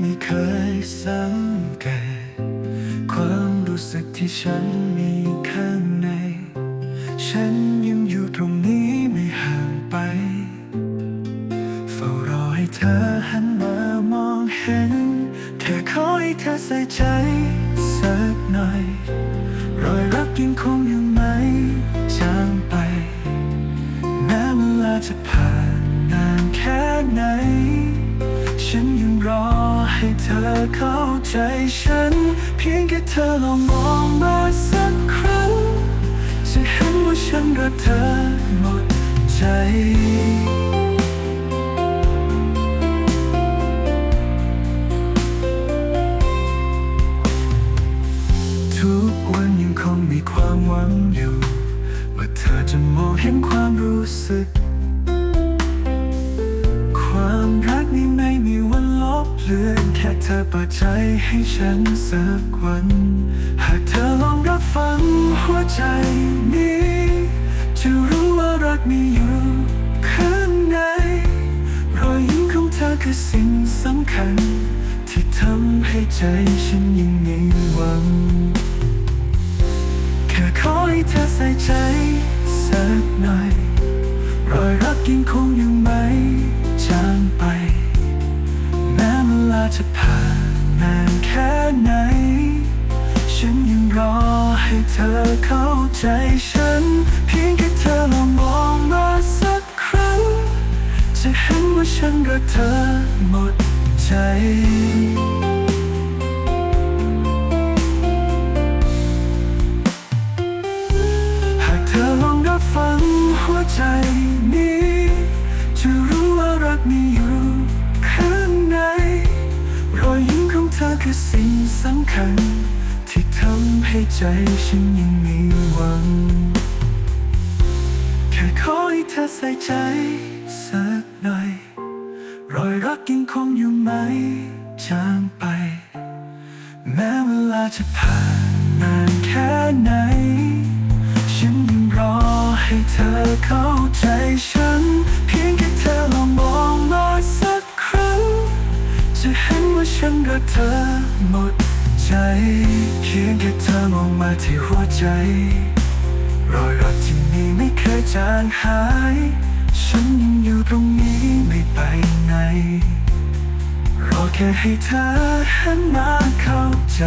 ไม่เคยสังเกตความรู้สึกที่ฉันมีข้างใน ฉันยังอยู่ตรงนี้ไม่ห่างไป เฝ้ารอให้เธอหันมามองเห็น แค่ขอให้เธอใส่ใจสักหน่อย รอยรักยังคงอยู่ไหมจางไป แม้เวลาจะผ่านนานแค่ไหน ฉัน อเข้าใจฉัน เพียงแค่เธอลองมองมาสักครั้ง จะเห็นว่าฉันรักเธอหมดใจทุกวันยังคงมีความหวังอยู่ ว่าเธอจะมองเห็นความรู้สึก ลือนแค่เธอเปิดใจให้ฉันสักวัน หากเธอลองรับฟังหัวใจนี้ จะรู้ว่ารักมีอยู่ข้างในรอยยิ้มของเธอคือสิ่งสำคัญ ที่ทำให้ใจฉันยังมีหวัง แค่ขอให้เธอใส่ใจสักหน่อยรอยรักยังคงอยู่ไหม ให้เธอเข้าใจฉัน เพียงแค่เธอลองมองมาสักครั้ง จะเห็นว่าฉันรักเธอหมดใจหากเธอลองรับฟังหัวใจนี้จะรู้ว่ารักมีอยู่ข้างในรอยยิ้มของเธอคือสิ่งสำคัญำให้ใจฉันยังมีหวัง แค่ขอให้เธอใส่ใจสักหน่อย รอยรักยังคงอยู่ไหมจางไป แม้เวลาจะผ่านนานแค่ไหน ฉันยังรอให้เธอเข้าใจฉัน เพียงแค่เธอลองมองมาสักครั้ง จะเห็นว่าฉันรักเธอหมดใจ เพียงแค่เธอมองมาที่หัวใจ รอยรักที่มีไม่เคยจางหาย ฉันยังอยู่ตรงนี้ไม่ไปไหน รอแค่ให้เธอหันมาเข้าใจ